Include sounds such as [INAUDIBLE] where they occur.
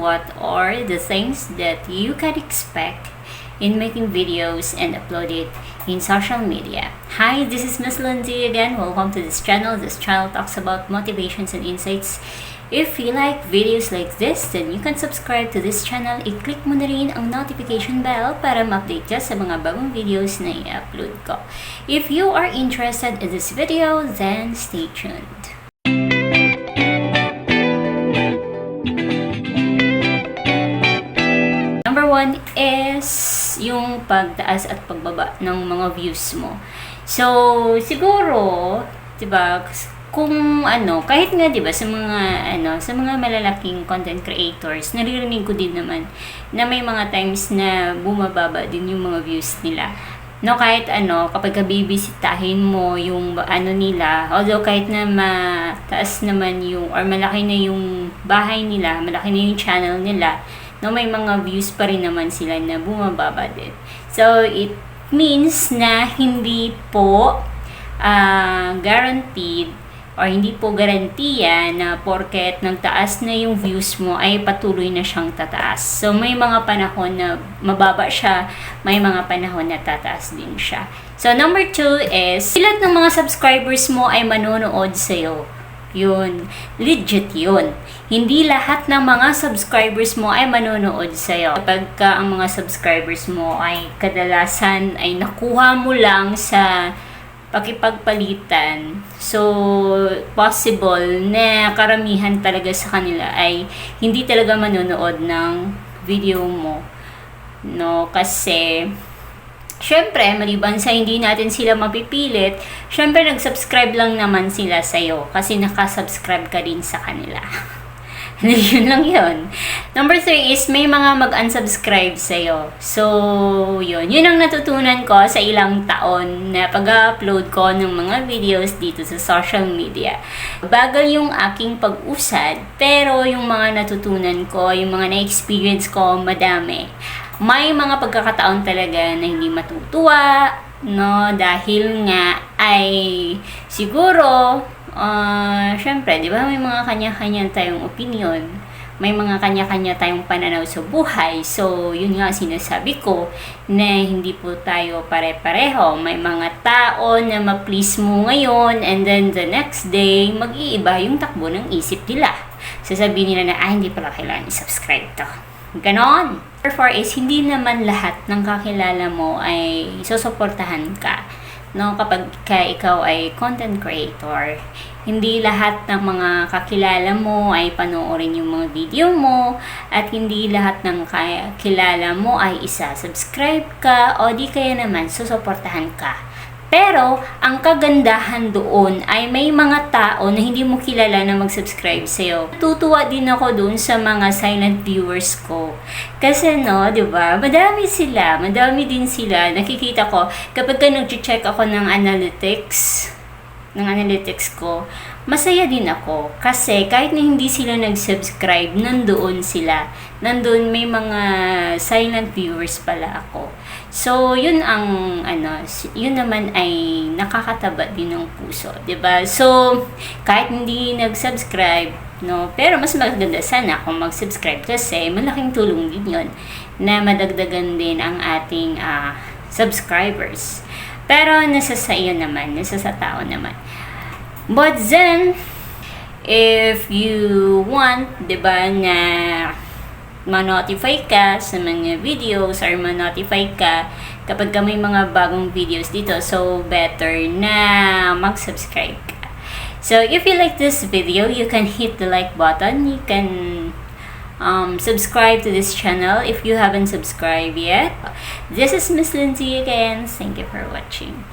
what are the things that you can expect in making videos and upload it in social media. Hi, this is Miss Lindsay again. Welcome to this channel. This channel talks about motivations and insights. If you like videos like this, then you can subscribe to this channel. I-click mo na rin ang notification bell para ma-update ka sa mga bagong videos na i-upload ko. If you are interested in this video, then stay tuned. One is yung pagtaas at pagbaba ng mga views mo. So, siguro, 'di ba, kung ano, kahit nga 'di ba sa mga ano, sa mga malalaking content creators, naririnig ko din naman na may mga times na bumababa din yung mga views nila. No, kahit ano, kapag ka bibisitahin mo yung ano nila, although kahit na mataas naman yung, or malaki na yung bahay nila, malaki na yung channel nila, no, may mga views pa rin naman sila na bumababa din. So, it means na hindi po ah, guaranteed or hindi po garantiya na porket nagtaas na yung views mo ay patuloy na siyang tataas. So may mga panahon na mababa siya, may mga panahon na tataas din siya. So number two is, ilan ng mga subscribers mo ay manonood sa'yo? Yun, legit yun. Hindi lahat ng mga subscribers mo ay manonood sa'yo. Kapag ka ang mga subscribers mo ay kadalasan ay nakuha mo lang sa pakipagpalitan. So, possible na karamihan talaga sa kanila ay hindi talaga manonood ng video mo. No, kasi Siyempre, maliban sa hindi natin sila mapipilit, siyempre nag-subscribe lang naman sila sa'yo kasi nakasubscribe ka din sa kanila. [LAUGHS] yun lang yun. Number three is may mga mag-unsubscribe sa'yo. So, yun. Yun ang natutunan ko sa ilang taon na pag-upload ko ng mga videos dito sa social media. Bagal yung aking pag-usad, pero yung mga natutunan ko, yung mga na-experience ko, madami. May mga pagkakataon talaga na hindi matutuwa, no? Dahil nga ay siguro uh, syempre, di ba, may mga kanya-kanya tayong opinion, may mga kanya-kanya tayong pananaw sa buhay. So, yun nga sinasabi ko, na hindi po tayo pare-pareho. May mga tao na ma-please mo ngayon, and then the next day, mag-iiba yung takbo ng isip nila. Sasabihin nila na, ah, hindi pala kailangan i-subscribe to. Ganon. Therefore is, hindi naman lahat ng kakilala mo ay susuportahan ka no kapag ka ikaw ay content creator hindi lahat ng mga kakilala mo ay panoorin yung mga video mo at hindi lahat ng kakilala mo ay isa subscribe ka o di kaya naman susuportahan ka pero, ang kagandahan doon ay may mga tao na hindi mo kilala na mag-subscribe sa'yo. Tutuwa din ako doon sa mga silent viewers ko. Kasi no, di ba, madami sila, madami din sila. Nakikita ko, kapag ka nag-check ako ng analytics, ng analytics ko, masaya din ako. Kasi kahit na hindi sila nag-subscribe, nandoon sila. Nandoon may mga silent viewers pala ako. So, yun ang, ano, yun naman ay nakakataba din ng puso, ba So, kahit hindi nag-subscribe, no, pero mas maganda sana kung mag-subscribe kasi malaking tulong din yun na madagdagan din ang ating uh, subscribers. Pero nasa sa iyo naman, nasa sa tao naman. But then, if you want, 'di ba, na ma-notify ka sa mga videos or ma-notify ka kapag ka may mga bagong videos dito. So, better na mag-subscribe ka. So, if you like this video, you can hit the like button. You can um, subscribe to this channel if you haven't subscribed yet. This is Miss Lindsay again. Thank you for watching.